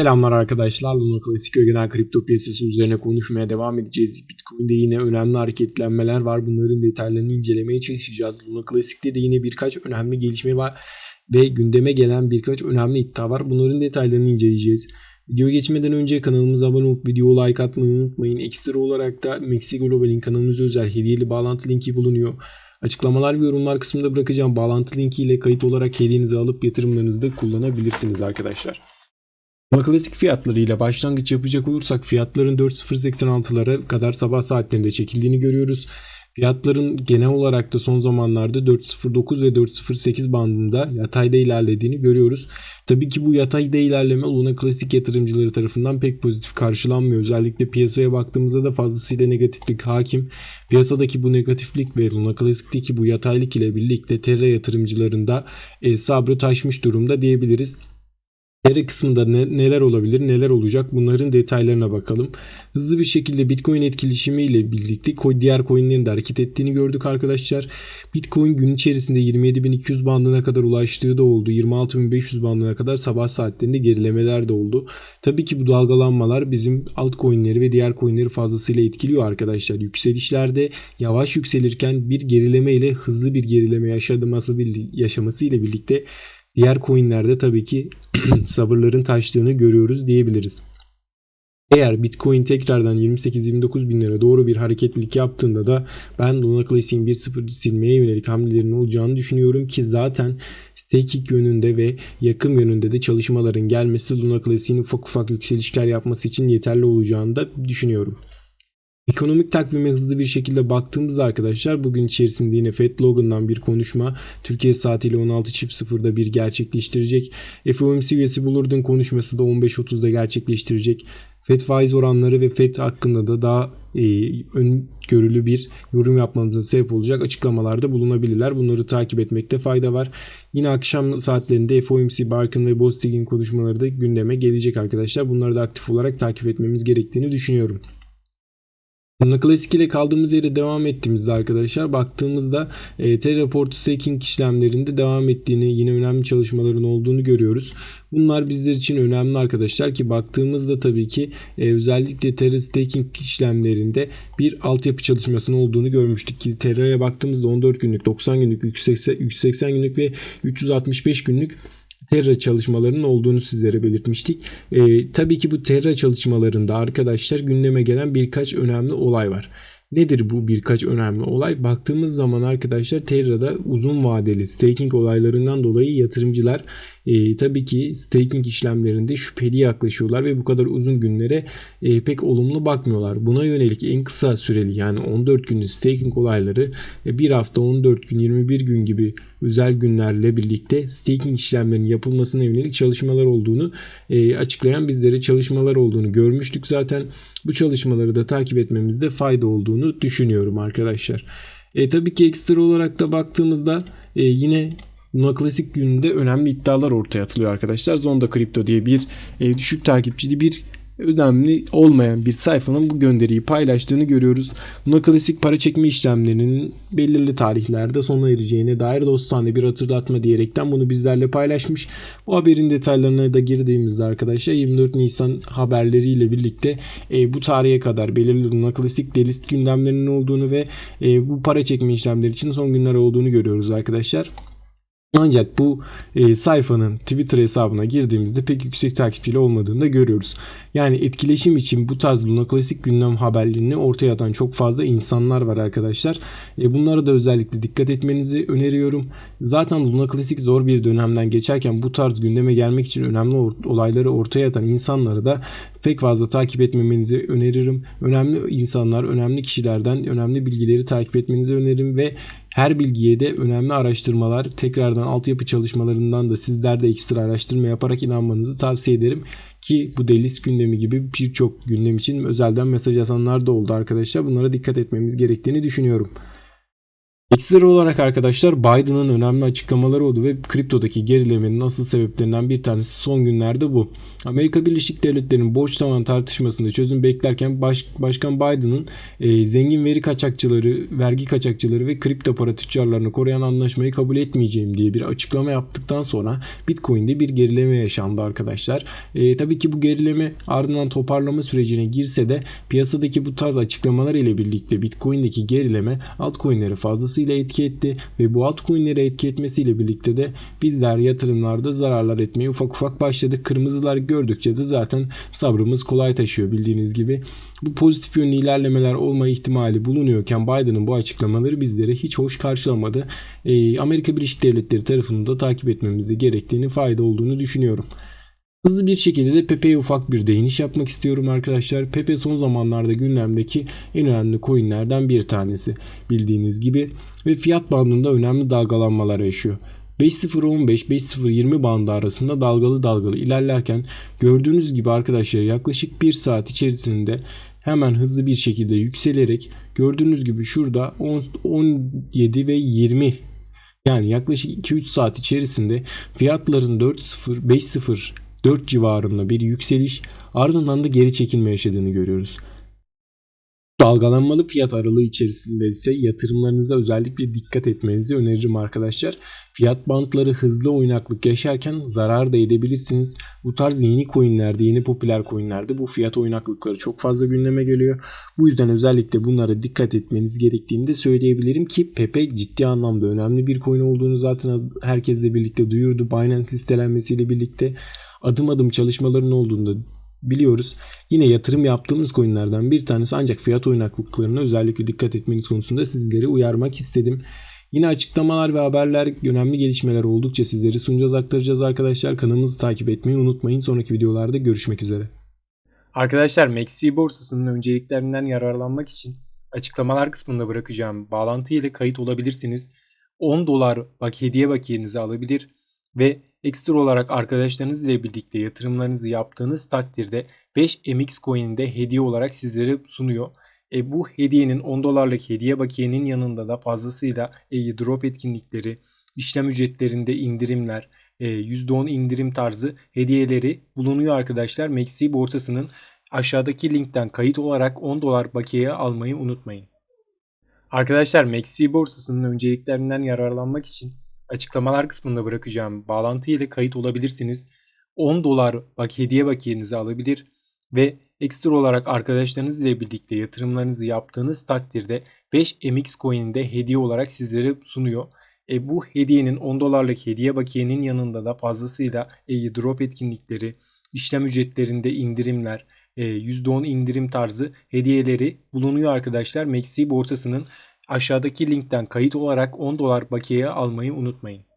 Selamlar arkadaşlar. Luna Klasik ve genel kripto piyasası üzerine konuşmaya devam edeceğiz. Bitcoin'de yine önemli hareketlenmeler var. Bunların detaylarını incelemeye çalışacağız. Luna Klasik'te de yine birkaç önemli gelişme var ve gündeme gelen birkaç önemli iddia var. Bunların detaylarını inceleyeceğiz. Video geçmeden önce kanalımıza abone olup video like atmayı unutmayın. Ekstra olarak da Maxi Global'in kanalımıza özel hediyeli bağlantı linki bulunuyor. Açıklamalar ve yorumlar kısmında bırakacağım bağlantı linki ile kayıt olarak hediyenizi alıp yatırımlarınızda kullanabilirsiniz arkadaşlar. Klasik fiyatlarıyla başlangıç yapacak olursak fiyatların 4.086'lara kadar sabah saatlerinde çekildiğini görüyoruz. Fiyatların genel olarak da son zamanlarda 4.09 ve 4.08 bandında yatayda ilerlediğini görüyoruz. Tabii ki bu yatayda ilerleme Luna klasik yatırımcıları tarafından pek pozitif karşılanmıyor. Özellikle piyasaya baktığımızda da fazlasıyla negatiflik hakim. Piyasadaki bu negatiflik ve Luna klasikteki bu yataylık ile birlikte Terra yatırımcılarında e, sabrı taşmış durumda diyebiliriz. Geri kısmında ne, neler olabilir, neler olacak bunların detaylarına bakalım. Hızlı bir şekilde Bitcoin etkileşimi ile birlikte diğer coinlerin de hareket ettiğini gördük arkadaşlar. Bitcoin gün içerisinde 27.200 bandına kadar ulaştığı da oldu. 26.500 bandına kadar sabah saatlerinde gerilemeler de oldu. Tabii ki bu dalgalanmalar bizim altcoin'leri ve diğer coin'leri fazlasıyla etkiliyor arkadaşlar. Yükselişlerde yavaş yükselirken bir gerileme ile hızlı bir gerileme yaşaması, yaşaması ile birlikte Diğer coinlerde tabii ki sabırların taştığını görüyoruz diyebiliriz. Eğer Bitcoin tekrardan 28-29 bin lira doğru bir hareketlilik yaptığında da ben Luna Classic'in 1.0 silmeye yönelik hamlelerin olacağını düşünüyorum ki zaten staking yönünde ve yakın yönünde de çalışmaların gelmesi Luna Classic'in ufak ufak yükselişler yapması için yeterli olacağını da düşünüyorum. Ekonomik takvime hızlı bir şekilde baktığımızda arkadaşlar bugün içerisinde yine Fed Logan'dan bir konuşma Türkiye saatiyle 16.00'da bir gerçekleştirecek. FOMC üyesi Bullard'ın konuşması da 15.30'da gerçekleştirecek. FED faiz oranları ve FED hakkında da daha e, öngörülü bir yorum yapmamıza sebep olacak açıklamalarda bulunabilirler. Bunları takip etmekte fayda var. Yine akşam saatlerinde FOMC, Barkın ve Bostig'in konuşmaları da gündeme gelecek arkadaşlar. Bunları da aktif olarak takip etmemiz gerektiğini düşünüyorum. Klasik ile kaldığımız yere devam ettiğimizde arkadaşlar baktığımızda e, T-Report staking işlemlerinde devam ettiğini yine önemli çalışmaların olduğunu görüyoruz. Bunlar bizler için önemli arkadaşlar ki baktığımızda tabii ki e, özellikle Terra staking işlemlerinde bir altyapı çalışmasının olduğunu görmüştük ki Terra'ya baktığımızda 14 günlük, 90 günlük, 180 günlük ve 365 günlük Terra çalışmalarının olduğunu sizlere belirtmiştik. E, tabii ki bu Terra çalışmalarında arkadaşlar gündeme gelen birkaç önemli olay var. Nedir bu birkaç önemli olay? Baktığımız zaman arkadaşlar Terra'da uzun vadeli staking olaylarından dolayı yatırımcılar e, tabii ki staking işlemlerinde şüpheli yaklaşıyorlar ve bu kadar uzun günlere e, pek olumlu bakmıyorlar. Buna yönelik en kısa süreli yani 14 günlük staking olayları e, bir hafta 14 gün 21 gün gibi özel günlerle birlikte staking işlemlerinin yapılmasına yönelik çalışmalar olduğunu e, açıklayan bizlere çalışmalar olduğunu görmüştük zaten. Bu çalışmaları da takip etmemizde fayda olduğunu düşünüyorum arkadaşlar. E, tabii ki ekstra olarak da baktığımızda e, yine Luna Klasik gününde önemli iddialar ortaya atılıyor arkadaşlar. Zonda Kripto diye bir e, düşük takipçili bir önemli olmayan bir sayfanın bu gönderiyi paylaştığını görüyoruz. Luna Klasik para çekme işlemlerinin belirli tarihlerde sona ereceğine dair dostane bir hatırlatma diyerekten bunu bizlerle paylaşmış. Bu haberin detaylarına da girdiğimizde arkadaşlar 24 Nisan haberleriyle birlikte e, bu tarihe kadar belirli Luna Klasik delist gündemlerinin olduğunu ve e, bu para çekme işlemleri için son günler olduğunu görüyoruz arkadaşlar. Ancak bu e, sayfanın Twitter hesabına girdiğimizde pek yüksek takipçili olmadığını da görüyoruz. Yani etkileşim için bu tarz Luna Klasik gündem haberlerini ortaya atan çok fazla insanlar var arkadaşlar. E, bunlara da özellikle dikkat etmenizi öneriyorum. Zaten Luna Klasik zor bir dönemden geçerken bu tarz gündeme gelmek için önemli olayları ortaya atan insanları da pek fazla takip etmemenizi öneririm. Önemli insanlar, önemli kişilerden önemli bilgileri takip etmenizi öneririm ve her bilgiye de önemli araştırmalar, tekrardan altyapı çalışmalarından da sizler de ekstra araştırma yaparak inanmanızı tavsiye ederim. Ki bu delis gündemi gibi birçok gündem için özelden mesaj atanlar da oldu arkadaşlar. Bunlara dikkat etmemiz gerektiğini düşünüyorum. Ekstra olarak arkadaşlar Biden'ın önemli açıklamaları oldu ve kriptodaki gerilemenin asıl sebeplerinden bir tanesi son günlerde bu. Amerika Birleşik Devletleri'nin borç tavan tartışmasında çözüm beklerken Baş, Başkan Biden'ın e, zengin veri kaçakçıları, vergi kaçakçıları ve kripto para tüccarlarını koruyan anlaşmayı kabul etmeyeceğim diye bir açıklama yaptıktan sonra Bitcoin'de bir gerileme yaşandı arkadaşlar. E, tabii ki bu gerileme ardından toparlama sürecine girse de piyasadaki bu tarz açıklamalar ile birlikte Bitcoin'deki gerileme altcoin'leri fazlasıyla etki etti ve bu altcoin'leri etki etmesiyle birlikte de bizler yatırımlarda zararlar etmeye ufak ufak başladık. Kırmızılar gördükçe de zaten sabrımız kolay taşıyor bildiğiniz gibi. Bu pozitif yönlü ilerlemeler olma ihtimali bulunuyorken Biden'ın bu açıklamaları bizlere hiç hoş karşılamadı. Ee, Amerika Birleşik Devletleri tarafını da takip etmemizde gerektiğini fayda olduğunu düşünüyorum. Hızlı bir şekilde de Pepe'ye ufak bir değiniş yapmak istiyorum arkadaşlar. Pepe son zamanlarda gündemdeki en önemli coinlerden bir tanesi bildiğiniz gibi ve fiyat bandında önemli dalgalanmalar yaşıyor. 5.015-5.020 bandı arasında dalgalı dalgalı ilerlerken gördüğünüz gibi arkadaşlar yaklaşık 1 saat içerisinde hemen hızlı bir şekilde yükselerek gördüğünüz gibi şurada 10, 17 ve 20 yani yaklaşık 2-3 saat içerisinde fiyatların 4.0 5.0 4 civarında bir yükseliş ardından da geri çekilme yaşadığını görüyoruz. Dalgalanmalı fiyat aralığı içerisinde ise yatırımlarınıza özellikle dikkat etmenizi öneririm arkadaşlar. Fiyat bantları hızlı oynaklık yaşarken zarar da edebilirsiniz. Bu tarz yeni coinlerde, yeni popüler coinlerde bu fiyat oynaklıkları çok fazla gündeme geliyor. Bu yüzden özellikle bunlara dikkat etmeniz gerektiğini de söyleyebilirim ki Pepe ciddi anlamda önemli bir coin olduğunu zaten herkesle birlikte duyurdu. Binance listelenmesiyle birlikte adım adım çalışmaların olduğunu biliyoruz. Yine yatırım yaptığımız coinlerden bir tanesi ancak fiyat oynaklıklarına özellikle dikkat etmeniz konusunda sizleri uyarmak istedim. Yine açıklamalar ve haberler, önemli gelişmeler oldukça sizleri sunacağız, aktaracağız arkadaşlar. Kanalımızı takip etmeyi unutmayın. Sonraki videolarda görüşmek üzere. Arkadaşlar Maxi borsasının önceliklerinden yararlanmak için açıklamalar kısmında bırakacağım bağlantı ile kayıt olabilirsiniz. 10 dolar bak hediye bakiyenizi alabilir ve Ekstra olarak arkadaşlarınız ile birlikte yatırımlarınızı yaptığınız takdirde 5 MX coin'i de hediye olarak sizlere sunuyor. E, bu hediyenin 10 dolarlık hediye bakiyenin yanında da fazlasıyla e, drop etkinlikleri, işlem ücretlerinde indirimler, e, %10 indirim tarzı hediyeleri bulunuyor arkadaşlar. Maxi borsasının aşağıdaki linkten kayıt olarak 10 dolar bakiyeye almayı unutmayın. Arkadaşlar Maxi borsasının önceliklerinden yararlanmak için açıklamalar kısmında bırakacağım bağlantı ile kayıt olabilirsiniz. 10 dolar bak hediye bakiyenizi alabilir ve ekstra olarak arkadaşlarınız ile birlikte yatırımlarınızı yaptığınız takdirde 5 MX coin'i de hediye olarak sizlere sunuyor. E, bu hediyenin 10 dolarlık hediye bakiyenin yanında da fazlasıyla e, drop etkinlikleri, işlem ücretlerinde indirimler, e, %10 indirim tarzı hediyeleri bulunuyor arkadaşlar. Maxi borsasının Aşağıdaki linkten kayıt olarak 10 dolar bakiye almayı unutmayın.